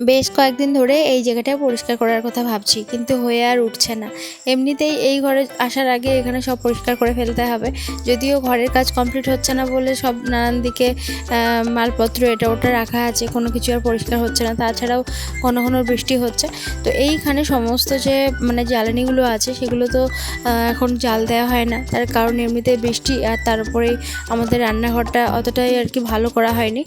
বেশ কয়েকদিন ধরে এই জায়গাটা পরিষ্কার করার কথা ভাবছি, কিন্তু হয়ে আর উঠছে না। এমনিতেই এই ঘরে আসার আগে এখানে সব পরিষ্কার করে ফেলতে হবে। যদিও ঘরের কাজ কমপ্লিট হচ্ছে না বলে সব নানান দিকে মালপত্র এটা ওটা রাখা আছে, কোনো কিছু আর পরিষ্কার হচ্ছে না। তাছাড়াও ঘন ঘন বৃষ্টি হচ্ছে। তো এইখানে সমস্ত যে মানে জ্বালানিগুলো আছে, সেগুলো তো এখন জাল দেওয়া হয় না। তার কারণ এমনিতে বৃষ্টি আর তার উপরে আমাদের রান্নাঘরটা অতটাই আর কি ভালো করা হয়নি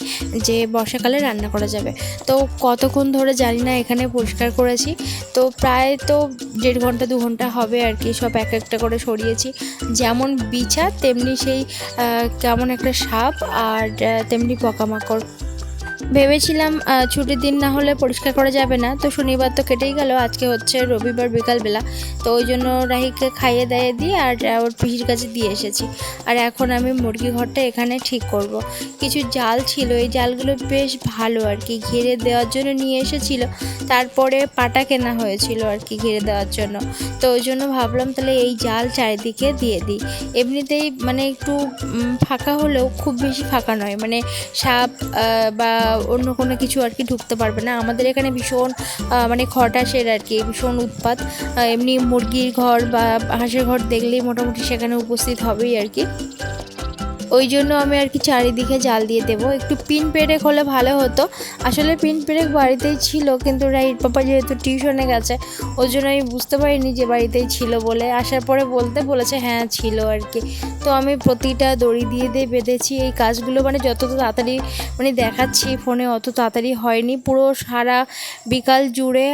যে বর্ষাকালে রান্না করা যাবে। তো কতক্ষণ ধরে জানি না, এখানে পরিষ্কার করেছি। তো প্রায় তো দেড় ঘণ্টা, দু ঘণ্টা হবে আর কি সব এক একটা করে সরিয়েছি। যেমন বিছা, তেমনি সেই কেমন একটা সাপ আর তেমনি পোকামাকড়। ভেবেছিলাম ছুটির দিন না হলে পরিষ্কার করা যাবে না। তো শনিবার তো কেটেই গেল, আজকে হচ্ছে রবিবার বিকালবেলা তো ওই জন্য রাহিকে খাইয়ে দাইয়ে দিয়ে আর ওর পিসির কাছে দিয়ে এসেছি। আর এখন আমি মুরগি ঘরটা এখানে ঠিক করব। কিছু জাল ছিল, এই জালগুলো বেশ ভালো আর কি, ঘিরে দেওয়ার জন্য নিয়ে এসেছিল। তারপরে পাটা কেনা হয়েছিল আর কি, ঘিরে দেওয়ার জন্য। তো ওই জন্য ভাবলাম তাহলে এই জাল চারিদিকে দিয়ে দিই। এমনিতেই মানে একটু ফাঁকা হলেও খুব বেশি ফাঁকা নয়। মানে সাপ বা অন্য কোনো কিছু আর কি ঢুকতে পারবে না। আমাদের এখানে ভীষণ মানে খটাসের আর কি, ভীষণ উৎপাত। এমনি মুরগির ঘর বা হাঁসের ঘর দেখলেই মোটামুটি সেখানে উপস্থিত হবেই আর কি। ওই জন্য আমি আর কি চারিদিকে জাল দিয়ে দেবো। একটু পিন পেরেক হলে ভালো হতো। আসলে পিন পেরেক বাড়িতেই ছিল, কিন্তু রাইট পাপা যেহেতু টিউশনে গেছে ওই জন্য আমি বুঝতে পারিনি যে বাড়িতেই ছিল বলে। আসার পরে বলতে বলেছে হ্যাঁ ছিল আর কি। তো আমি প্রতিটা দড়ি দিয়ে দিয়ে বেঁধেছি। এই কাজগুলো মানে যত তাড়াতাড়ি মানে দেখাচ্ছি ফোনে অত তাড়াতাড়ি হয়নি। পুরো সারা বিকাল জুড়ে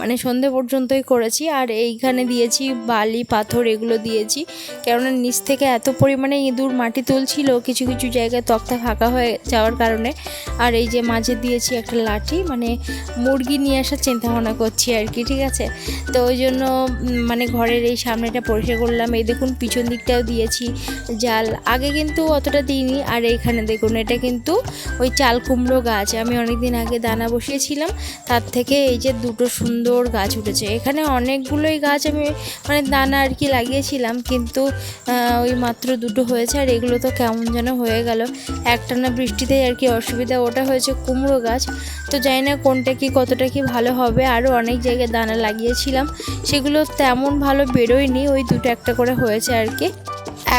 মানে সন্ধে পর্যন্তই করেছি। আর এইখানে দিয়েছি বালি, পাথর, এগুলো দিয়েছি। কেননা নিচ থেকে এত পরিমাণে ইঁদুর মাটি তুলছিল কিছু কিছু জায়গায় তক্তা ফাঁকা হয়ে যাওয়ার কারণে। আর এই যে মাঝে দিয়েছি একটা লাঠি মানে মুরগি নিয়ে আসার চিন্তা ভাবনা করছি আর কি, ঠিক আছে? তো ওই জন্য মানে ঘরের এই সামনেটা পরিষ্কার করলাম। এই দেখুন, পিছন দিকটাও দিয়েছি জাল। আগে কিন্তু অতটা দিইনি, আর এইখানে দেখুন, এটা কিন্তু ওই চাল কুমড়ো গাছ। আমি অনেকদিন আগে দানা বসিয়েছিলাম, তার থেকে এই যে দুটো সুন্দর গাছ উঠেছে। এখানে অনেকগুলোই গাছ আমি মানে দানা আর কি লাগিয়েছিলাম, কিন্তু ওই মাত্র দুটো হয়েছে, আর এগুলো তো কেমন যেন হয়ে গেল। একটানা বৃষ্টিতেই আর কি অসুবিধা। ওটা হয়েছে কুমড়ো গাছ। তো জানি না কোনটা কি, কতটা কি ভালো হবে। আরও অনেক জায়গায় দানা লাগিয়েছিলাম। সেগুলো তেমন ভালো বেরোয়নি। ওই দুটো একটা করে হয়েছে আর কি।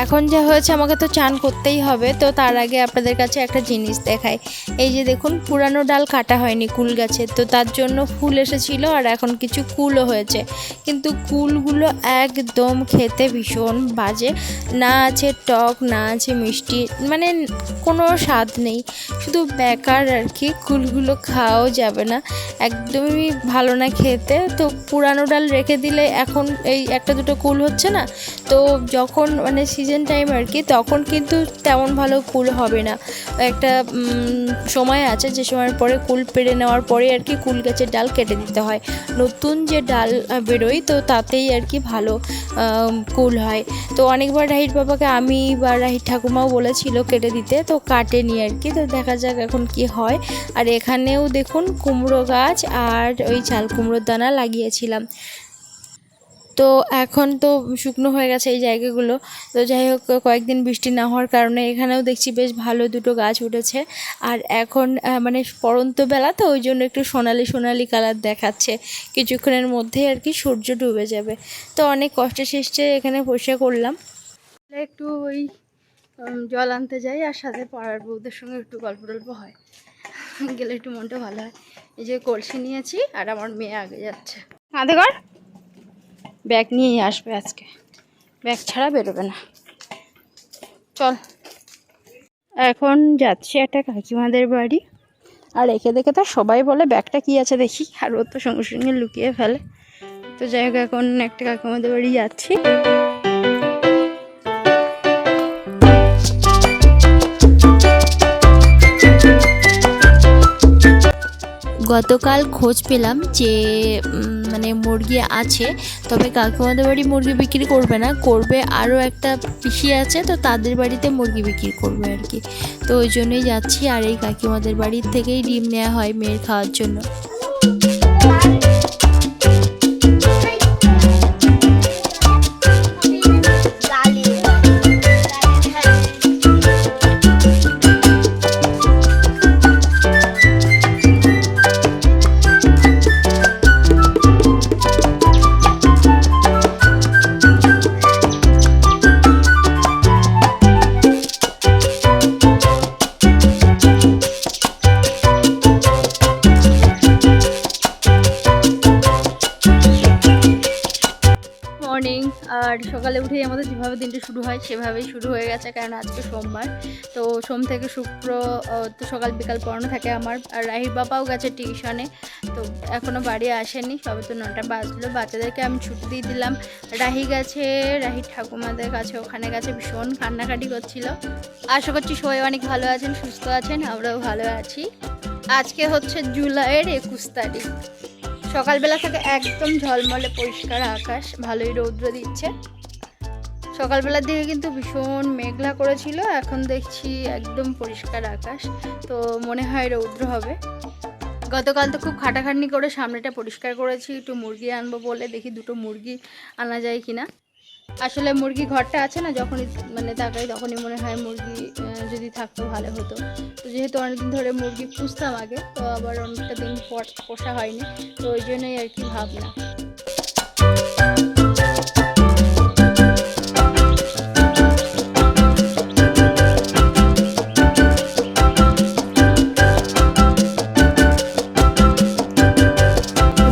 এখন যা হয়েছে, আমাকে তো চান করতেই হবে। তো তার আগে আপনাদের কাছে একটা জিনিস দেখাই। এই যে দেখুন, পুরানো ডাল কাটা হয়নি কুল গাছে। তো তার জন্য ফুল এসেছিল আর এখন কিছু কুলও হয়েছে। কিন্তু কুলগুলো একদম খেতে ভীষণ বাজে। না আছে টক, না আছে মিষ্টি মানে কোনো স্বাদ নেই। শুধু বেকার আর কি, কুলগুলো খাওয়াও যাবে না। একদমই ভালো না খেতে। তো পুরানো ডাল রেখে দিলে এখন এই একটা দুটো কুল হচ্ছে না? তো যখন মানে সিজন টাইম আর কি, তখন কিন্তু তেমন ভালো কুল হবে না। একটা সময় আছে যে সময়ের পরে কুল পেরে নেওয়ার পরে আর কি কুল গাছের ডাল কেটে দিতে হয়। নতুন যে ডাল বেরোয়, তো তাতেই আর কি ভালো কুল হয়। তো অনেকবার রাহির বাবাকে আমি বা রাহির ঠাকুমাও বলেছিল কেটে দিতে, তো কাটেনি আর কি। তো দেখা যাক এখন কি হয়। আর এখানেও দেখুন কুমড়ো গাছ আর ওই চাল কুমড়োর দানা লাগিয়েছিলাম। তো এখন তো শুকনো হয়ে গেছে এই জায়গাগুলো। তো যাই হোক কয়েকদিন বৃষ্টি না হওয়ার কারণে এখানেও দেখছি বেশ ভালো দুটো গাছ উঠেছে। আর এখন মানে পরন্ত বেলা তো ওই জন্য একটু সোনালি সোনালি কালার দেখাচ্ছে। কিছুক্ষণের মধ্যেই আর কি সূর্য ডুবে যাবে। তো অনেক কষ্ট শেষে এখানে বসে করলাম। একটু ওই জল আনতে যাই আর সাথে পাড়ার বউদের সঙ্গে একটু গল্প টল্প হয়। গেলে একটু মনটা ভালো হয়। এই যে কলসি নিয়েছি আর আমার মেয়ে আগে যাচ্ছে। কাঁধে কর ব্যাগ নিয়েই আসবে আজকে। ব্যাগ ছাড়া বেরোবে না। চল। এখন যাচ্ছি একটা কাকিমাদের বাড়ি। আর একে দেখে তো সবাই বলে, ব্যাগটা কি আছে দেখি? আর ও তো সঙ্গে সঙ্গে লুকিয়ে ফেলে। তো যাই হোক, এখন একটা কাকিমাদের বাড়ি যাচ্ছি। গতকাল খোঁজ পেলাম যে মানে মুরগি আছে, তবে কাকিমাদের বাড়ি মুরগি বিক্রি করবে না, করবে আরও একটা পিসি আছে, তো তাদের বাড়িতে মুরগি বিক্রি করবে আর কি। তো ওই জন্যই যাচ্ছি, আর এই কাকিমাদের বাড়ির থেকেই ডিম নেওয়া হয় মেয়ের খাওয়ার জন্য। আর সকালে উঠেই আমাদের যেভাবে দিনটা শুরু হয়, সেভাবেই শুরু হয়ে গেছে কারণ আজকে সোমবার। তো সোম থেকে শুক্র তো সকাল বিকাল পড়ানো থাকে আমার। আর রাহির বাবাও গেছে টিউশনে তো এখনও বাড়ি আসেনি। সবে তো নটা বাজলো, বাচ্চাদেরকে আমি ছুটি দিয়ে দিলাম। রাহি গেছে, রাহির ঠাকুমাদের কাছে, ওখানে গেছে, ভীষণ কান্নাকাটি করছিল। আশা করছি সবাই অনেক ভালো আছেন, সুস্থ আছেন, আমরাও ভালো আছি। আজকে হচ্ছে জুলাইয়ের একুশ তারিখ। সকালবেলা থেকে একদম ঝলমলে পরিষ্কার আকাশ, ভালোই রৌদ্র দিচ্ছে। সকালবেলার দিকে কিন্তু ভীষণ মেঘলা করেছিল, এখন দেখছি একদম পরিষ্কার আকাশ, তো মনে হয় রৌদ্র হবে। গতকাল তো খুব খাটাখাটনি করে সামনেটা পরিষ্কার করেছি, একটু মুরগি আনব বলে দেখি দুটো মুরগি আনা যায় কিনা। আসলে মুরগি ঘরটা আছে না, যখনই মানে তাকাই তখনই মনে হয় মুরগি যদি থাকতো ভালো হতো। তো যেহেতু অনেকদিন ধরে মুরগি পুষতাম আগে, তো আবার অনেকটা দিন পর পোষা হয়নি, তো ওই জন্যই আর কি ভাবনা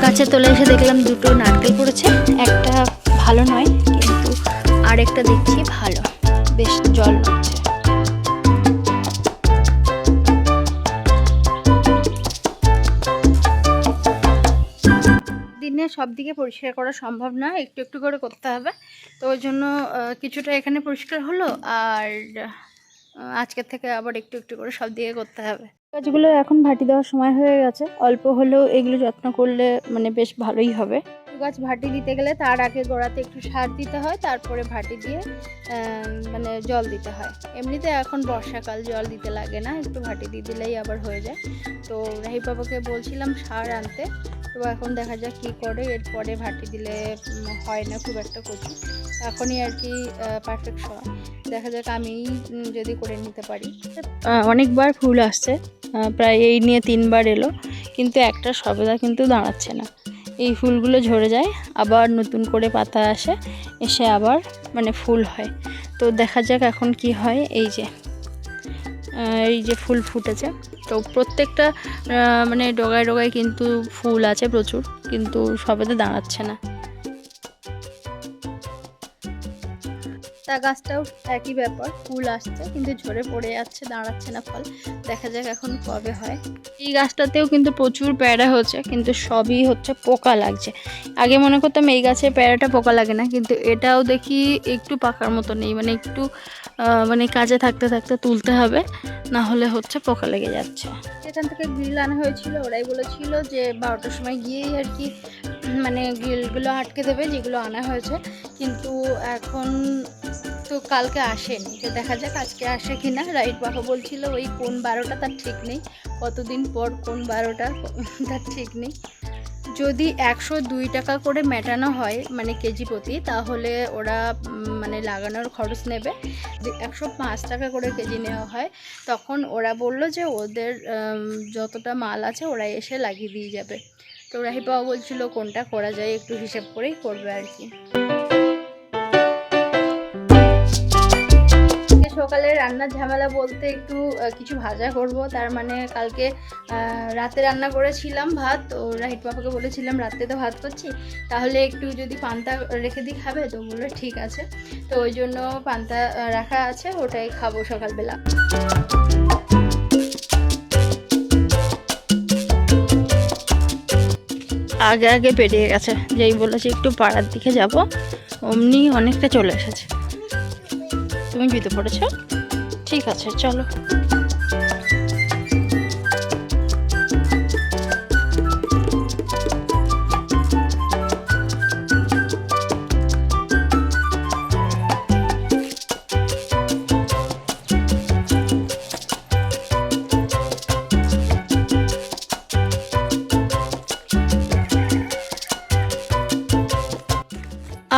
গাছের তলায় এসে দেখলাম দুটো নারকেল পড়েছে, একটা ভালো নয়। আরেকটা দেখছি, ভালো। বেশ জল হচ্ছে। দিনে সব দিকে পরিষ্কার করা সম্ভব না, একটু একটু করে করতে হবে। তো ওই জন্য কিছুটা এখানে পরিষ্কার হলো, আর আজকের থেকে আবার একটু একটু করে সব দিকে করতে হবে। গাছগুলো এখন ভাটি দেওয়ার সময় হয়ে গেছে। অল্প হলেও এগুলো যত্ন করলে মানে বেশ ভালোই হবে। গাছ ভাটি দিতে গেলে তার আগে গোড়াতে একটু সার দিতে হয়, তারপরে ভাটি দিয়ে মানে জল দিতে হয়। এমনিতে এখন বর্ষাকাল, জল দিতে লাগে না, একটু ভাটি দিয়ে দিলেই আবার হয়ে যায়। তো রাহি বাবাকে বলছিলাম সার আনতে, তো এখন দেখা যাক কী করে, এরপরে ভাটি দিলে হয় না খুব একটা কচু। এখনই আর কি পারফেক্ট সময়। দেখা যাক আমি যদি করে নিতে পারি। অনেকবার ফুল আসছে প্রায় এই নিয়ে তিনবার এলো, কিন্তু একটা সবেদা কিন্তু দাঁড়াচ্ছে না। এই ফুলগুলো ঝরে যায়, আবার নতুন করে পাতা আসে, এসে আবার মানে ফুল হয়। তো দেখা যাক এখন কি হয়, এই যে এই যে ফুল ফুটেছে। তো প্রত্যেকটা মানে ডগায় ডগায় কিন্তু ফুল আছে প্রচুর, কিন্তু সবেতে দাঁড়াচ্ছে না। তা গাছটাও একই ব্যাপার, ফুল আসছে কিন্তু ঝরে পড়ে যাচ্ছে, দাঁড়াচ্ছে না ফল। দেখা যাক এখন কবে হয়। এই গাছটাতেও কিন্তু প্রচুর প্যারা হচ্ছে, কিন্তু সবই হচ্ছে পোকা লাগছে। আগে মনে করতাম এই গাছে প্যারাটা পোকা লাগে না, কিন্তু এটাও দেখি একটু পাকার মতো নেই মানে একটু মানে কাজে থাকতে থাকতে তুলতে হবে, না হলে হচ্ছে পোকা লেগে যাচ্ছে। এখান থেকে গ্রিল আনা হয়েছিল, ওরাই বলেছিল যে বারোটার সময় গিয়েই আর কি মানে গ্রিলগুলো আটকে দেবে, যেগুলো আনা হয়েছে। কিন্তু এখন তো কালকে আসেনি। তো দেখা যাক আজকে আসে কি না রাইট বাবা বলছিল ওই কোন বারোটা তার ঠিক নেই। কতদিন পর কোন বারোটা তার ঠিক নেই। যদি একশো দুই টাকা করে মেটানো হয় মানে কেজি প্রতি, তাহলে ওরা মানে লাগানোর খরচ নেবে। একশো পাঁচ টাকা করে কেজি নেওয়া হয়, তখন ওরা বলল যে ওদের যতটা মাল আছে ওরা এসে লাগিয়ে দিয়ে যাবে। তো রাহি বাবা বলছিল কোনটা করা যায় একটু হিসেব করেই করবে আর কি। সকালে রান্নার ঝামেলা বলতে একটু কিছু ভাজা করব। তার মানে কালকে রাতে রান্না করেছিলাম ভাত। তো রাহিত বাবাকে বলেছিলাম, রাতে তো ভাত করছি। তাহলে একটু যদি পান্তা রেখে দিই, খাবে? তো বলল, ঠিক আছে। তো ওই জন্য পান্তা রাখা আছে, ওটাই খাব সকালবেলা। আগে আগে পেরিয়ে গেছে। যেই বলেছি, একটু পাড়ার দিকে যাব। অমনি অনেকটা চলে এসেছে। তুমি জুতো পড়েছো? ঠিক আছে চলো।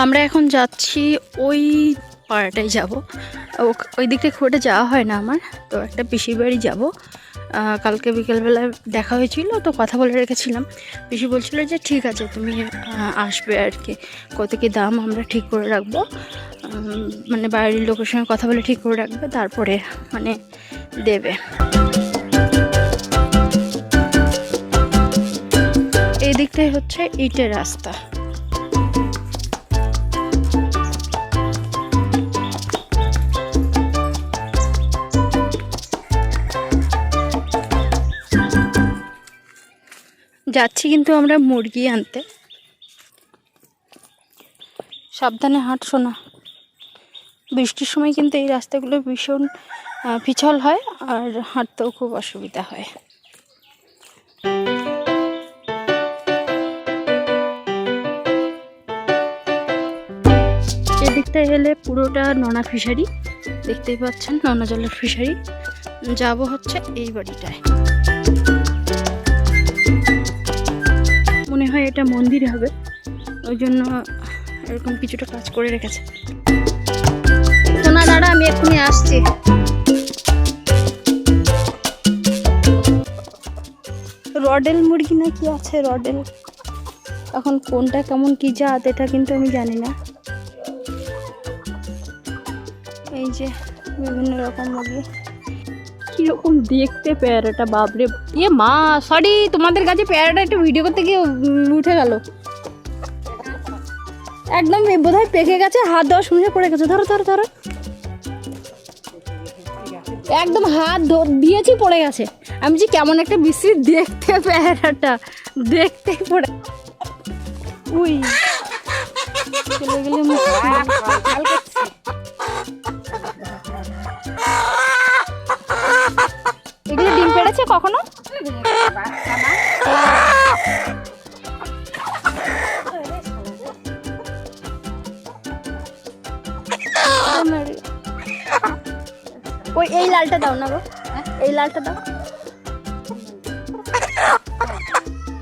আমরা এখন যাচ্ছি ওই পাড়াটাই যাব। ওই দিকটা খুব একটা যাওয়া হয় না আমার। তো একটা পিসির বাড়ি যাব। কালকে বিকেলবেলা দেখা হয়েছিল, তো কথা বলে রেখেছিলাম। পিসি বলছিল যে, ঠিক আছে, তুমি আসবে আর কি। কত কি দাম আমরা ঠিক করে রাখব। মানে বাড়ির লোকের সঙ্গে কথা বলে ঠিক করে রাখবে, তারপরে মানে দেবে। এই দিকটাই হচ্ছে ইটের রাস্তা। যাচ্ছি কিন্তু আমরা মুরগি আনতে। সাবধানে হাঁটছো না বৃষ্টির সময় কিন্তু এই রাস্তাগুলো ভীষণ পিছল হয় আর হাঁটতেও খুব অসুবিধা হয়। এদিকটা এলে পুরোটা নোনা ফিশারি, দেখতেই পাচ্ছেন নোনা জলের ফিশারি। যাব হচ্ছে এই বাড়িটায়। এটা মন্দির হবে। ওই জন্য এরকম কিছুটা কাজ করে রেখেছে। সোনা দাঁড়া আমি এক্ষুনি আসছি। রডেল মুরগি না কি আছে রডেল? এখন কোনটা কেমন কি জাত, এটা কিন্তু আমি জানি না। এই যে বিভিন্ন রকম মুরগি। কীরকম দেখতে পেয়ারাটা বাপরে। ইয়ে মা সরি তোমাদের কাছে পেয়ারাটা একটু ভিডিও করতে গিয়ে উঠে গেল। একদম বোধ হয় পেকে গেছে হাত দেওয়ার সময় পড়ে গেছে। ধরো ধরো ধরো। একদম হাত দিয়েছি পড়ে গেছে। আমি যে কেমন একটা বিশ্রী দেখতে পেয়ারাটা। দেখতে পড়ে উই। চলে গেলে এগুলো ডিম পেড়েছে কখনো? ওই, এই লালটা দাও না গো। এই লালটা দাও।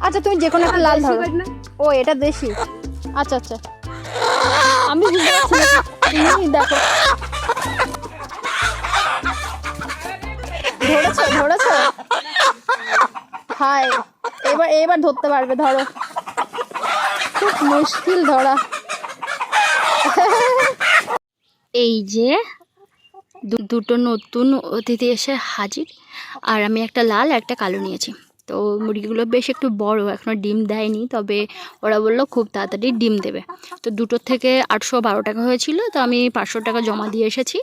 আচ্ছা তুমি যে কোনো একটা লাল ধরো। ও, এটা দেশি। আচ্ছা আচ্ছা। আমি দেখো। ধরেছো ধরেছো? হাই এবার এবার ধরতে পারবে, ধরো। খুব মুশকিল ধরা। এই যে দুটো নতুন অতিথি এসে হাজির। আর আমি একটা লাল, একটা কালো নিয়েছি। তো মুরগিগুলো বেশ একটু বড় এখনও ডিম দেয়নি, তবে ওরা বলল খুব তাড়াতাড়ি ডিম দেবে। তো দুটোর থেকে আটশো বারো টাকা হয়েছিল, তো আমি পাঁচশো টাকা জমা দিয়ে এসেছি,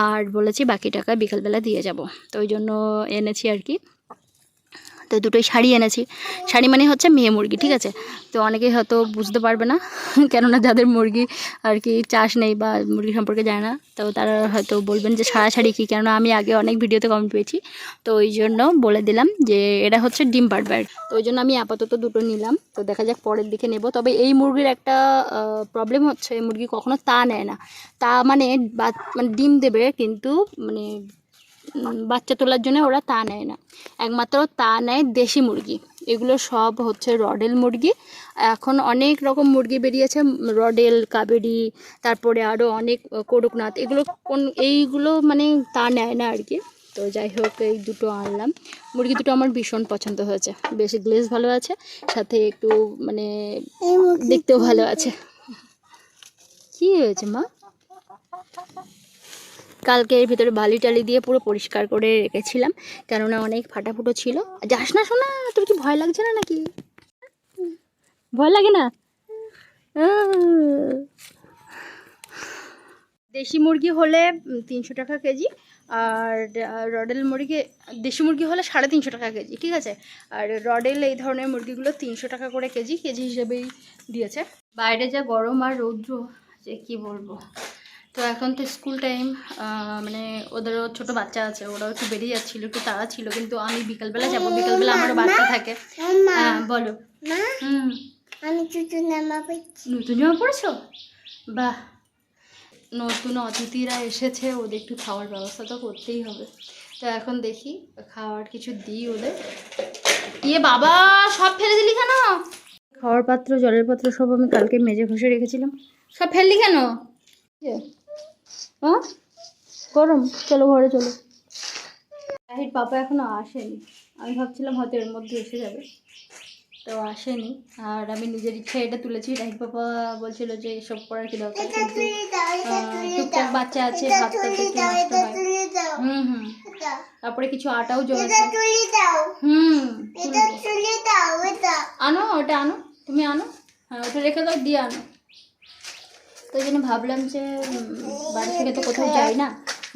আর বলেছি বাকি টাকা বিকালবেলা দিয়ে যাব। তো ওই জন্য এনেছি আর কি। তো দুটোই শাড়ি এনেছি। শাড়ি মানে হচ্ছে মেয়ে মুরগি, ঠিক আছে? তো অনেকেই হয়তো বুঝতে পারবে না, কেননা যাদের মুরগি আর কি চাষ নেই বা মুরগি সম্পর্কে জানে না, তো তারা হয়তো বলবেন যে সারা শাড়ি কী? কেননা আমি আগে অনেক ভিডিওতে কমেন্ট পেয়েছি, তো ওই জন্য বলে দিলাম যে এটা হচ্ছে ডিম পাড়বার তো ওই জন্য আমি আপাতত দুটো নিলাম, তো দেখা যাক পরের দিকে নেব। তবে এই মুরগির একটা প্রবলেম হচ্ছে মুরগি কখনো তা নেয় না। তা মানে মানে ডিম দেবে, কিন্তু মানে বাচ্চা তোলার জন্য ওরা তা নেয় না। একমাত্র তা নেয় দেশি মুরগি। এগুলো সব হচ্ছে রডেল মুরগি। এখন অনেক রকম মুরগি বেরিয়েছে রডেল কাবেরি তারপরে আরও অনেক আহ, করকনাথ। এগুলো কোন এইগুলো মানে তা নেয় না আর কি। তো যাই হোক এই দুটো আনলাম। মুরগি দুটো আমার ভীষণ পছন্দ হয়েছে। বেশ গ্লেজ ভালো আছে সাথে একটু মানে দেখতেও ভালো আছে। কি হয়েছে মা? কালকে এর ভিতরে বালি টালি দিয়ে পুরো পরিষ্কার করে রেখেছিলাম। কেননা অনেক ফাটাফুটো ছিল। যাস না শোনা তোর কি ভয় লাগছে না নাকি? ভয় লাগে না। দেশি মুরগি হলে তিনশো টাকা কেজি। আর রডেল মুরগি, দেশি মুরগি হলে সাড়ে তিনশো টাকা কেজি, ঠিক আছে? আর রডেল এই ধরনের মুরগিগুলো তিনশো টাকা করে কেজি কেজি হিসেবেই দিয়েছে। বাইরে যা গরম আর রৌদ্র, যে কি বলব? তো এখন তো স্কুল টাইম মানে ওদেরও ছোট বাচ্চা আছে ওরাও একটু বেরিয়ে যাচ্ছিল একটু তাড়া ছিল কিন্তু আমি বিকালবেলা যাব বিকালবেলা আমারও বাচ্চা থাকে। হ্যাঁ বলো। মা হুম। আমি নতুন জামা পড়েছো বাহ। নতুন অতিথিরা এসেছে ওদের একটু খাওয়ার ব্যবস্থা তো করতেই হবে। তো এখন দেখি খাওয়ার কিছু দিই ওদের। ইয়ে বাবা সব ফেলে দিলি কেন? খাওয়ার পাত্র জলের পাত্র সব আমি কালকে মেজে ঘষে রেখেছিলাম। সব ফেললি কেন? হ্যাঁ? গরম চলো ঘরে চলো। রাহির পাপা এখনও আসেনি। আমি ভাবছিলাম হয়তো এর মধ্যে এসে যাবে। তো আসেনি। আর আমি নিজের ইচ্ছা এটা তুলেছি। রাহির পাপা বলছিল যে এসব করার কি দরকার? কিন্তু টুকটাক বাচ্চা আছে ভাত একটু নষ্ট হয়। হুম হুম। তারপরে কিছু আটাও এটা জমেছে হুম এটা তুলবো। তুলে দাও এটা। আনো ওটা আনো। তুমি আনো? হ্যাঁ ওটা রেখে দাও দিয়ে আনো। তো জন্য ভাবলাম যে বাড়ি থেকে তো কোথাও যাই না।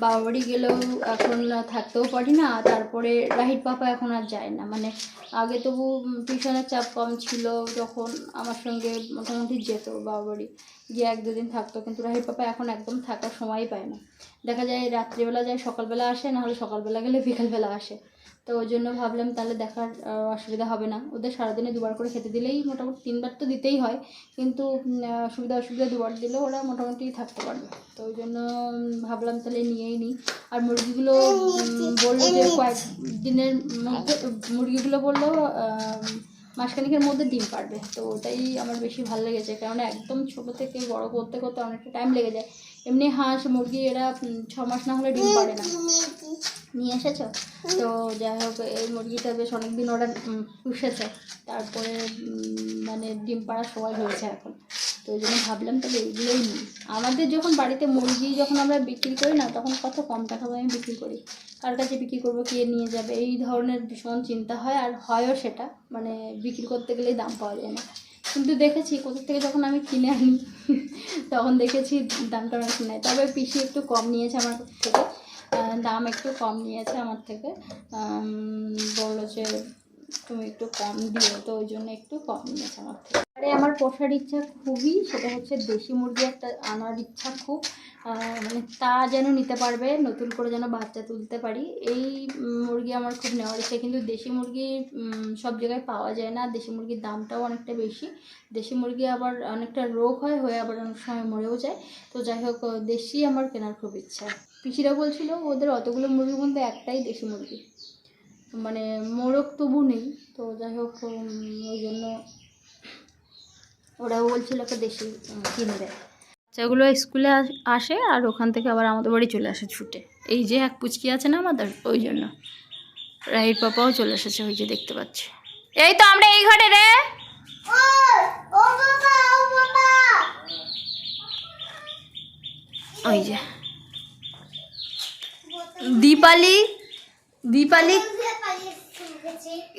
বাবা বাড়ি গেলেও এখন থাকতেও পারি না তারপরে রাহিত পাপা এখন আর যায় না। মানে আগে তবু টিউশনের চাপ কম ছিল, যখন আমার সঙ্গে মোটামুটি যেত বাবা বাড়ি গিয়ে এক দুদিন থাকতো। কিন্তু রাহিত পাপা এখন একদম থাকার সময় পায় না। দেখা যায় রাত্রিবেলা যায়, সকালবেলা আসে নাহলে সকালবেলা গেলে বিকালবেলা আসে। তো ওই জন্য ভাবলাম তাহলে দেখার অসুবিধা হবে না। ওদের সারাদিনে দুবার করে খেতে দিলেই মোটামুটি তিনবার তো দিতেই হয়, কিন্তু সুবিধা অসুবিধা দুবার দিলেও ওরা মোটামুটি থাকতে পারবে। তো ওই জন্য ভাবলাম তাহলে নিয়েই নিই। আর মুরগিগুলো বলল যে কয়েক দিনের মধ্যে, মুরগিগুলো বলল মাসখানিকের মধ্যে ডিম পারবে। তো ওটাই আমার বেশি ভালো লেগেছে, কারণ একদম ছোট থেকে বড় করতে করতে অনেকটা টাইম লেগে যায়। এমনি হাঁস, মুরগি, এরা ছ মাস না হলে ডিম পারে না। নিয়ে এসেছ? তো যাই হোক এই মুরগিটা বেশ অনেকদিন ওরা পুষেছে। তারপরে মানে ডিম পাড়ার সময় হয়েছে এখন। তো ওই জন্য ভাবলাম তাহলে এইগুলোই নিই। আমাদের যখন বাড়িতে মুরগি যখন আমরা বিক্রি করি না তখন কত কম টাকা আমি বিক্রি করি? কার কাছে বিক্রি করব কে নিয়ে যাবে? এই ধরনের ভীষণ চিন্তা হয় আর হয়ও সেটা। মানে বিক্রি করতে গেলেই দাম পাওয়া যায় না। কিন্তু দেখেছি কোথা থেকে যখন আমি কিনে আনি তখন দেখেছি দামটা অনেক নেয়। তবে পিসি একটু কম নিয়েছে আমার থেকে। দাম একটু কম নিয়েছে আমার থেকে। বলল যে তুমি একটু কম দিও, তো ওই জন্য একটু কম নিয়েছে আমার থেকে। আরে আমার পোষার ইচ্ছা খুবই, সেটা হচ্ছে দেশি মুরগি একটা আনার ইচ্ছা খুব। মানে তা যেন নিতে পারবে, নতুন করে যেন বাচ্চা তুলতে পারি। এই মুরগি আমার খুব নেওয়ার ইচ্ছা, কিন্তু দেশি মুরগি সব জায়গায় পাওয়া যায় না। দেশি মুরগির দামটাও অনেকটা বেশি। দেশি মুরগি আবার অনেকটা রোগ হয়, হয়ে আবার অনেক সময় মরেও যায়। তো যাই হোক, দেশি আমার কেনার খুব ইচ্ছা। পিসিরা বলছিল ওদের অতগুলো মুরগির মধ্যে একটাই দেশি মুরগি মানে মোরগ তবু নেই তো যাই হোক ওই জন্য ওরাও বলছিল একটা দেশি উম, কিনবে। বাচ্চাগুলো স্কুলে আস- আসে আর ওখান থেকে আবার আমাদের বাড়ি চলে আসে ছুটে। এই যে এক পুচকি আছে না আমাদের ওই জন্য। রাইট পাপাও চলে এসেছে ওই যে দেখতে পাচ্ছি। এই তো আমরা এই ঘরে রে! ও ও বাবা ও বাবা! ওই যে। দীপালি দীপালি,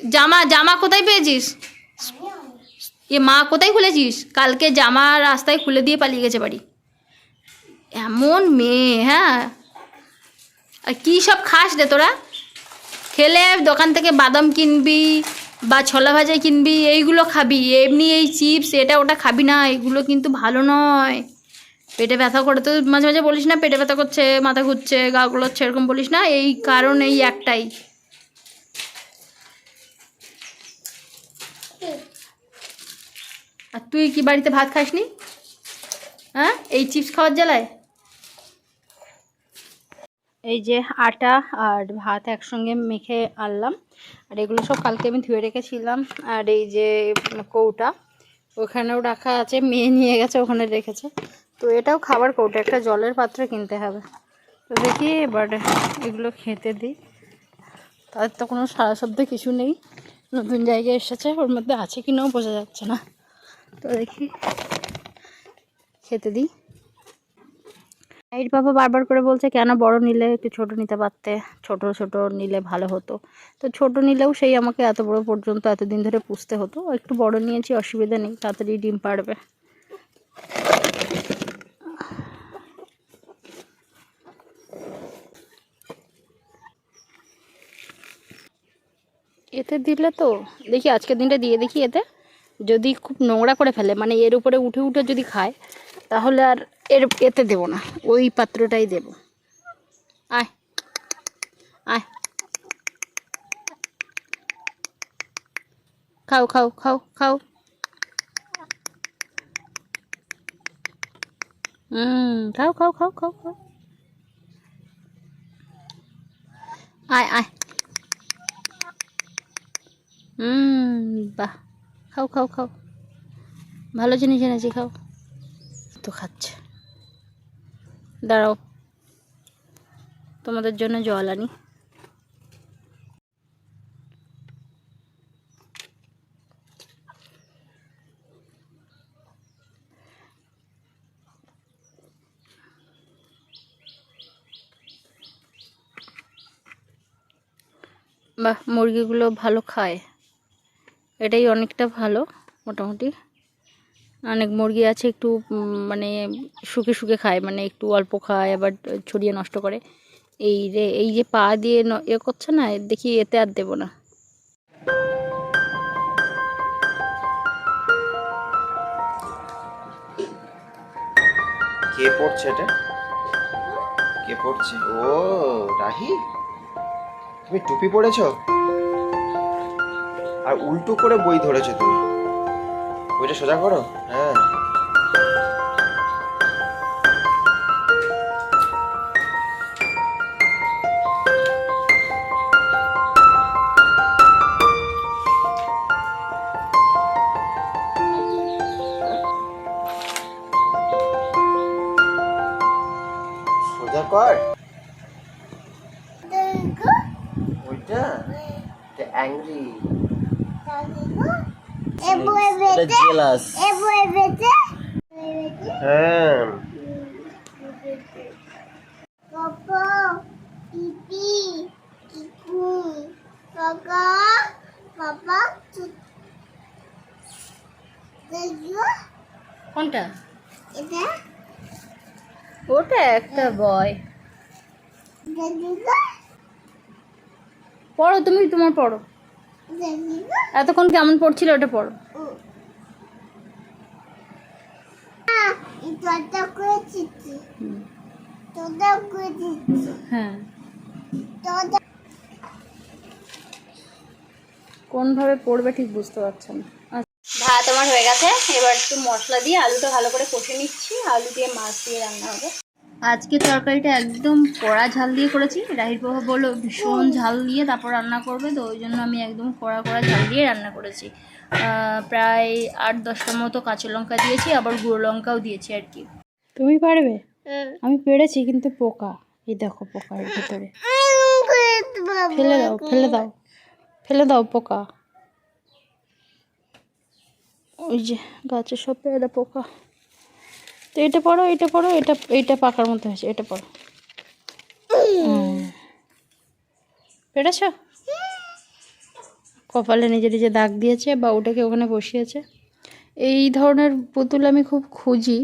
জামা জামা কোথায় পেয়েছিস? এ মা কোথায় খুলেছিস? কালকে জামা রাস্তায় খুলে দিয়ে পালিয়ে গেছে বাড়ি। এমন মেয়ে হ্যাঁ? আর কী সব খাস রে তোরা? খেলে দোকান থেকে বাদাম কিনবি বা ছোলা ভাজা কিনবি, এইগুলো খাবি, এমনি এই চিপস, এটা ওটা খাবি না, এগুলো কিন্তু ভালো নয়। পেটে ব্যথা করে তো মাঝে মাঝে বলিস না, পেটে ব্যথা করছে, মাথা ঘুরছে, গা গুলোচ্ছে, এরকম বলিস না, এই কারণ এই একটাই। আর তুই কি বাড়িতে ভাত খাসনি? হ্যাঁ? এই চিপস খাওয়ার জ্বালায়? এই যে আটা আর ভাত একসঙ্গে মেখে আনলাম। আর এগুলো সব কালকে আমি ধুয়ে রেখেছিলাম। আর এই যে কৌটা, ওখানেও রাখা আছে, মেয়ে নিয়ে গেছে, ওখানে রেখেছে। তো এটাও খাবার কৌটা, একটা জলের পাত্র কিনতে হবে। তো দেখি এবার এগুলো খেতে দিই। তাদের তো কোনো সারা শব্দ কিছু নেই। নতুন জায়গায় এসেছে, ওর মধ্যে আছে কি নাও বোঝা যাচ্ছে না। তো দেখি, খেতে দিই। সাইড বাবা বারবার করে বলছে, কেন বড় নিলে একটু ছোট নিতে পারতে? ছোট ছোট নিলে ভালো হতো। তো ছোট নিলেও সেই আমাকে এত বড় পর্যন্ত এতদিন ধরে পুষতে হতো। একটু বড় নিয়েছি, অসুবিধা নেই, তাড়াতাড়ি ডিম পারবে এতে দিলে তো, দেখি আজকের দিনটা দিয়ে দেখি এতে। যদি খুব নোংরা করে ফেলে মানে এর উপরে উঠে উঠে যদি খায়, তাহলে আর এর এতে দেবো না, ওই পাত্রটাই দেবো। আয় আয়। খাও খাও খাও খাও। হুম খাও খাও খাও খাও খাও। আয় আয়। হুম বাহ। খাও খাও খাও। ভালো জিনিস এনেছি, খাও। তো খাচ্ছে। দাঁড়াও। তোমাদের জন্য জল আনি। বাহ, মুরগিগুলো ভালো খায়। এটাই অনেকটা ভালো, মোটামুটি। অনেক মুরগি আছে একটু মানে শুকে শুকে খায় মানে একটু অল্প খায়, আবার ছড়িয়ে নষ্ট করে। এই রে এই যে পা দিয়ে এ করছে না, দেখি এতে আর দেবো না। কে পড়ছে এটা? কে পড়ছে? ও, রাহি? তুমি টুপি পড়েছো? আর উল্টো করে বই ধরেছো তুমি। বইটা সোজা করো? হ্যাঁ। সোজা কর। ওইটা অ্যাংরি জেলাস হ্যাঁ কোনটা? ওটা একটা বয় পড়ো তুমি তোমার পড়ো। এতক্ষণ কেমন পড়ছিল ওটা পড়ো। হ্যাঁ। কোনভাবে পড়বে ঠিক বুঝতে পারছ না। ভাত আমার হয়ে গেছে এবার একটু মশলা দিয়ে আলুটা ভালো করে কষে নিচ্ছি। আলু দিয়ে মাছ দিয়ে রান্না হবে। আজকে তরকারিটা একদম কড়া ঝাল দিয়ে করেছি। রাহির বাবা বলল ভীষণ ঝাল দিয়ে তারপর রান্না করবে তো ওই জন্য আমি একদম কড়া কড়া ঝাল দিয়ে রান্না করেছি। প্রায় আট দশটার মতো কাঁচা লঙ্কা দিয়েছি আবার গুঁড়ো লঙ্কাও দিয়েছি আর কি। তুমি পারবে? আমি পেরেছি কিন্তু পোকা। এই দেখো পোকা এর ভিতরে। ফেলে দাও ফেলে দাও। ফেলে দাও পোকা। ওই যে গাছে সব পেয়ারা পোকা। তো এটা পড়ো এটা পড়ো, এটা এইটা পাকার মতো হয়েছে এটা পড়ো। পেরেছ? কপালে নিজে নিজে দাগ দিয়েছে বা ওটাকে ওখানে বসিয়েছে। এই ধরনের পুতুল আমি খুব খুঁজি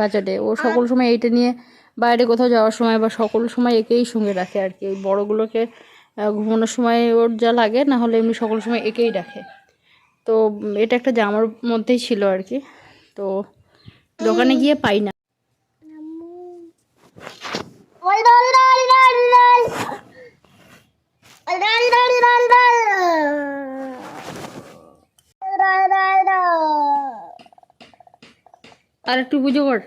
বাজারে। ও সকল সময় এইটা নিয়ে বাইরে কোথাও যাওয়ার সময় বা সকল সময় একেই সঙ্গে রাখে আর কি। এই বড়গুলোকে ঘুমানোর সময় ওর যা লাগে, না হলে এমনি সকল সময় একেই রাখে। তো এটা একটা জামার মধ্যেই ছিল আর কি। তো দোকানে গিয়ে পাই না। আর একটু পুজো কর।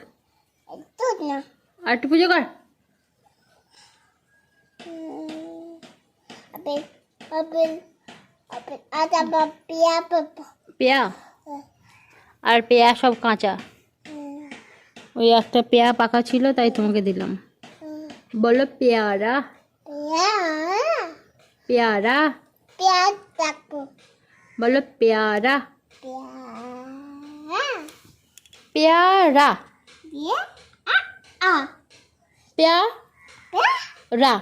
আর একটু পুজো কর। পেয়া? আর পেয়া সব কাঁচা। ওই একটা পেয়া পাকা ছিল, তাই তোমাকে দিলাম। বলো, পেয়ারা? পিয়া পেয়ারা? পিয়া বলো, পেয়ারা? পেয়ারা? পেয়ারা?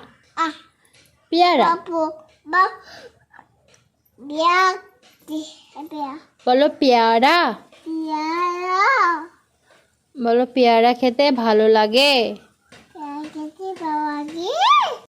পেয়ারা? বলো, পেয়ারা? বিয়া বলো পেয়ারা খেতে ভালো লাগে?